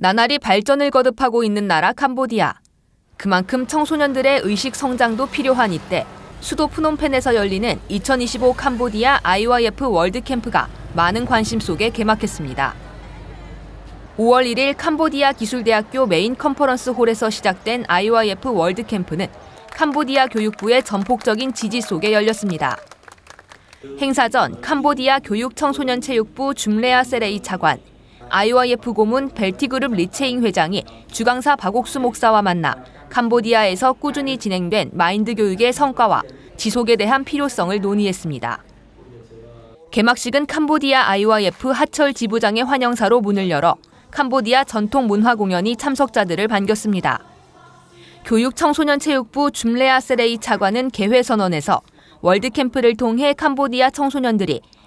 나날이 발전을 거듭하고 있는 나라 캄보디아. 그만큼 청소년들의 의식 성장도 필요한 이때 수도 프놈펜에서 열리는 2025 캄보디아 IYF 월드 캠프가 많은 관심 속에 개막했습니다. 5월 1일 캄보디아 기술대학교 메인 컨퍼런스 홀에서 시작된 IYF 월드 캠프는 캄보디아 교육부의 전폭적인 지지 속에 열렸습니다. 행사 전 캄보디아 교육청소년체육부 줌레아 세레이 차관, IYF 고문 벨티그룹 리체잉 회장이 주강사 박옥수 목사와 만나 캄보디아에서 꾸준히 진행된 마인드 교육의 성과와 지속에 대한 필요성을 논의했습니다. 개막식은 캄보디아 IYF 하철 지부장의 환영사로 문을 열어 캄보디아 전통 문화 공연이 참석자들을 반겼습니다. 교육 청소년 체육부 줌레아 세레이 차관은 개회 선언에서 월드 캠프를 통해 캄보디아 청소년들이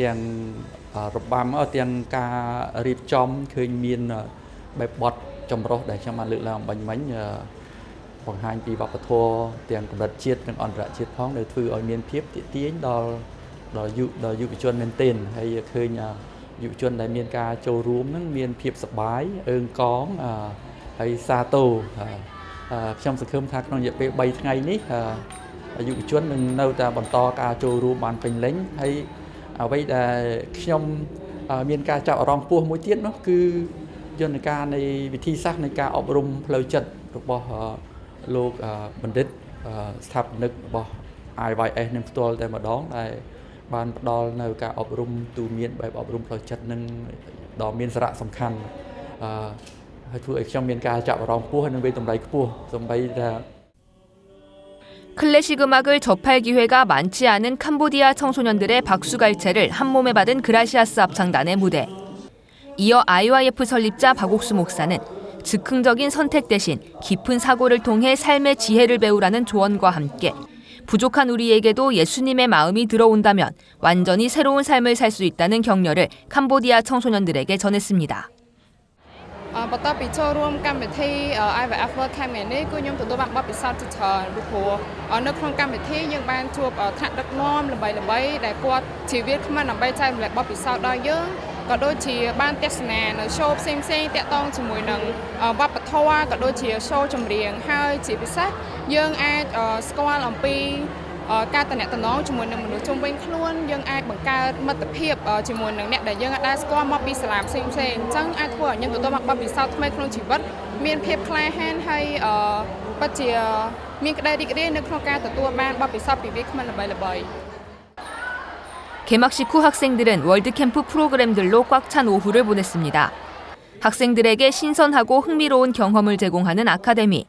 ទាំងអឺរបាំអឺទាំងការរៀបចំឃើញមានអឺបែបបទចម្រុះដែលខ្ញុំបានលើកឡើងបាញ់មិញអឺបង្ហាញពីវប្បធម៌ទាំងកម្រិតជាតិនិងអន្តរជាតិផងដែលធ្វើឲ្យមានភាពទាក់ទាញដល់ដល់យុដល់យុវជនមែនទែនហើយឃើញអឺយុវជនដែលមានការចូលរួមនឹងមានភាពសប្បាយអើងកងអឺហើយសាទរអឺអឺខ្ញុំសង្ឃឹមថាក្នុងរយៈពេល3ថ្ងៃនេះអឺយុវជននឹងនៅតែបន្តការចូលរួមបានពេញលេញហើយ អ្វីដែលខ្ញុំអឺមានការចាប់អារម្មណ៍ខ្ពស់មួយទៀតនោះគឺយន្តការនៃវិធីសាស្ត្រនៃការអប់រំផ្លូវចិត្តរបស់អឺលោកអឺបណ្ឌិតអឺស្ថាបនិករបស់ IYS នឹងផ្ទាល់តែម្ដងដែលបានផ្ដល់នៅការអប់រំទូមានបែបអប់រំផ្លូវចិត្តនឹងដ៏មានសារៈសំខាន់អឺហើយធ្វើឲ្យខ្ញុំមានការចាប់អារម្មណ៍ខ្ពស់ហើយនឹងវេតម្លៃខ្ពស់សម្បីថា 클래식 음악을 접할 기회가 많지 않은 캄보디아 청소년들의 박수갈채를 한 몸에 받은 그라시아스 합창단의 무대. 이어 IYF 설립자 박옥수 목사는 즉흥적인 선택 대신 깊은 사고를 통해 삶의 지혜를 배우라는 조언과 함께 부족한 우리에게도 예수님의 마음이 들어온다면 완전히 새로운 삶을 살 수 있다는 격려를 캄보디아 청소년들에게 전했습니다. អឺបន្ទាប់ពីចូលរួមកម្មវិធី IVF World Camp នេះគឺខ្ញុំទទួលបានបទពិសោធន៍ជាច្រើនពីព្រោះអឺនៅក្នុងកម្មវិធីយើងបានជួបអឺថ្នាក់ដឹកនាំល្បីល្បីៗដែលគាត់ជាវាគ្មិនដើម្បីចែករំលែកបទពិសោធន៍ដល់យើងក៏ដូចជាបានទស្សនានៅ show ផ្សេងផ្សេងៗតាក់ទងជាមួយនឹងអឺវប្បធម៌ក៏ដូចជា show ចម្រៀងហើយជាពិសេសយើងអាចអឺស្គាល់អំពី การตระหนักต่น้องจมูกนึงมันดูจมเว้นล้วนยังไอ้บังการมัดเพียบจมูกนึงเนี่ยแต่ยังได้สกอร์มาปีสลามเซ็งเซ็งจังไอ้ทั่วยังตัวตัวมาปีเศร้าทำไมคนชีวิตมีเพียบคลายแห้งให้ปัจเจียมีกระไดดิกเรียนในโครงการตัวตัวบ้านมาปีเศร้าปีวิกมันระบายระบาย 개막식 후 학생들은 월드캠프 프로그램들로 꽉 찬 오후를 보냈습니 다. 학생들에게 신선하고 흥미로운 경험을 제공하는 아카데 미,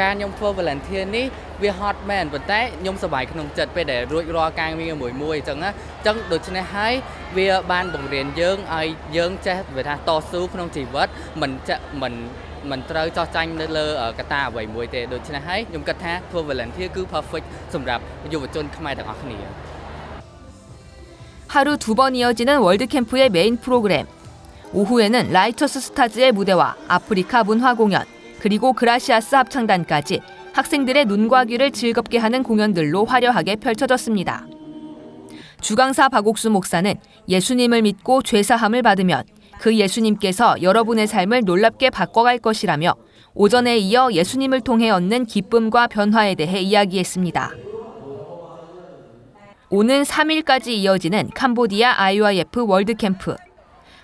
ការខ្ញុំធ្វើ volunteer នេះវាហត់មែនប៉ុន្តែខ្ញុំសប្បាយក្នុងចិត្តពេលដែលរួចរាល់ការងារមួយមួយអញ្ចឹងណាអញ្ចឹងដូច្នេះហើយវាបានបង្រៀនយើងឲ្យយើងចេះវាថាតស៊ូក្នុងជីវិតមិនចាក់មិន មិនត្រូវចោះចាញ់នៅលើកត្តាអ្វីមួយទេដូច្នេះហើយខ្ញុំគិតថាធ្វើ volunteer គឺ perfect សម្រាប់យុវជនខ្មែរទាំងអស់គ្នា 하루 두 번 이어지는 월드캠프의 메인 프로그램. 오후에는 라이터스 스타즈의 무대와 아프리카 문화 공연, 그리고 그라시아스 합창단까지 학생들의 눈과 귀를 즐겁게 하는 공연들로 화려하게 펼쳐졌습니다. 주강사 박옥수 목사는 예수님을 믿고 죄사함을 받으면 그 예수님께서 여러분의 삶을 놀랍게 바꿔갈 것이라며 오전에 이어 예수님을 통해 얻는 기쁨과 변화에 대해 이야기했습니다. 오는 3일까지 이어지는 캄보디아 IYF 월드캠프.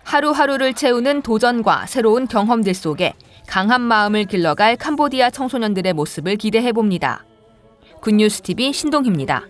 하루하루를 채우는 도전과 새로운 경험들 속에 강한 마음을 길러갈 캄보디아 청소년들의 모습을 기대해 봅니다. 굿뉴스 TV 신동희입니다.